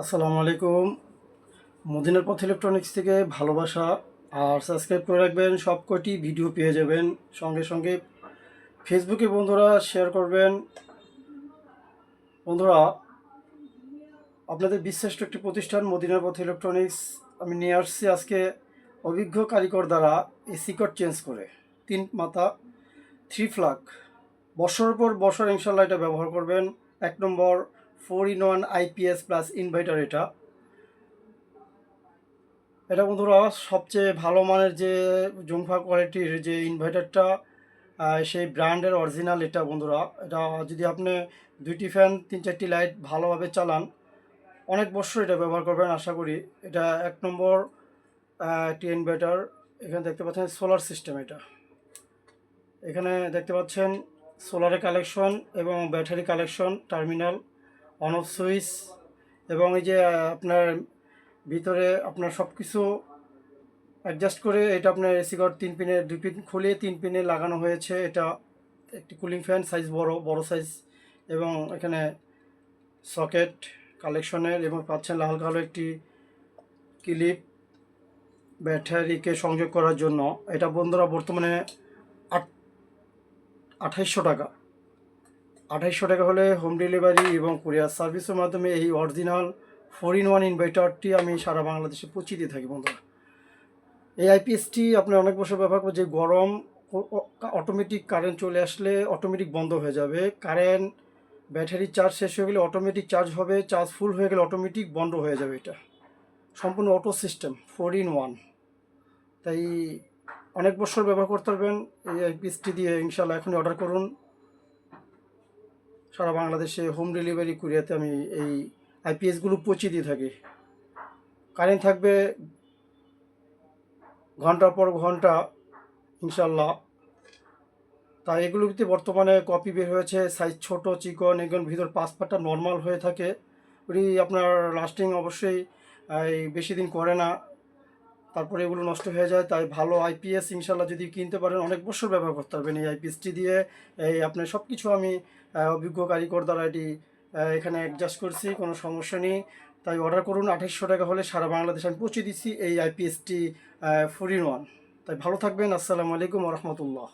আসসালামু আলাইকুম। মদিনার পথ ইলেকট্রনিক্স থেকে ভালোবাসা আর সাবস্ক্রাইব করে রাখবেন, সব কটি ভিডিও পেয়ে যাবেন। সঙ্গে সঙ্গে ফেসবুকে বন্ধুরা শেয়ার করবেন। বন্ধুরা, আপনাদের বিশ্বাসী একটি প্রতিষ্ঠান মদিনার পথ ইলেকট্রনিক্স। আমি নিয়ে আসছি আজকে অভিজ্ঞ কারিগর দ্বারা এই সিকট চেঞ্জ করে। তিন মাথা থ্রি ফ্লাক বছর পর বছর ইনশাল্লাহ এটা ব্যবহার করবেন। এক নম্বর four in one IPS plus inverter এটা। এটা বন্ধুরা সবচেয়ে ভালো মানের যে জুমফা কোয়ালিটির যে ইনভার্টারটা সেই ব্র্যান্ডের অরিজিনাল এটা বন্ধুরা। এটা যদি আপনি দুইটি ফ্যান, তিন চারটি লাইট ভালোভাবে চালান, অনেক বছর এটা ব্যবহার করবেন আশা করি। এটা এক নম্বর একটি ইনভার্টার এখানে দেখতে পাচ্ছেন সোলার সিস্টেম এটা। এখানে দেখতে পাচ্ছেন সোলারের কালেকশন এবং battery collection terminal on off switch এবং এই যে আপনার ভিতরে আপনার সব কিছু অ্যাডজাস্ট করে এটা আপনার এসি ঘর তিন পিনে, দুই পিন খুলে তিন পিনে লাগানো হয়েছে। এটা একটি কুলিং ফ্যান সাইজ বড় বড় সাইজ এবং এখানে সকেট কালেকশনের এবং পাচ্ছেন লাল কালো একটি ক্লিপ ব্যাটারিকে সংযোগ করার জন্য। এটা বন্ধুরা বর্তমানে আট, আঠাইশশো টাকা। আঠাইশশো টাকা হলে হোম ডেলিভারি এবং কুরিয়ার সার্ভিসের মাধ্যমে এই অরিজিনাল ফোর ইন ওয়ান ইনভার্টারটি আমি সারা বাংলাদেশে পৌঁছে দিয়ে থাকি বন্ধুরা। এই আইপিএসটি আপনি অনেক বছর ব্যবহার করবেন, যে গরম অটোমেটিক কারেন্ট চলে আসলে অটোমেটিক বন্ধ হয়ে যাবে। কারেন্ট ব্যাটারি চার্জ শেষ হয়ে গেলে অটোমেটিক চার্জ হবে চার্জ ফুল হয়ে গেলে অটোমেটিক বন্ধ হয়ে যাবে এটা। সম্পূর্ণ auto system four in one তাই অনেক বছর ব্যবহার করতে পারবেন, এই আইপিএসটি দিয়ে ইনশাল্লাহ এখনই অর্ডার করুন। সারা বাংলাদেশে হোম ডেলিভারি কুরিয়াতে আমি এই আইপিএসগুলো পৌঁছে দিয়ে থাকি। কারেন্ট থাকবে ঘণ্টার পর ঘণ্টা ইনশাল্লাহ তাই এগুলোতে বর্তমানে কপি বের হয়েছে সাইজ ছোট, চিকন, এগুলোর ভিতর পাঁচ পাটটা নর্মাল হয়ে থাকে। ওটি আপনার লাস্টিং অবশ্যই বেশি দিন করে না তারপরে এগুলো নষ্ট হয়ে যায়, তাই ভালো আইপিএস ইনশাল্লাহ যদি কিনতে পারেন, অনেক বছর ব্যবহার করতে পারবেন এই আইপিএসটি দিয়ে। এই আপনার সব কিছু আমি অভিজ্ঞ কারিগর দ্বারা এটি এখানে অ্যাডজাস্ট করছি, কোনো সমস্যা নেই। তাই অর্ডার করুন আঠাশশো টাকা হলে সারা বাংলাদেশ আমি পৌঁছে দিচ্ছি এই আইপিএসটি ফোর ইন ওয়ান তাই ভালো থাকবেন, আসসালামু আলাইকুম রহমতুল্লাহ।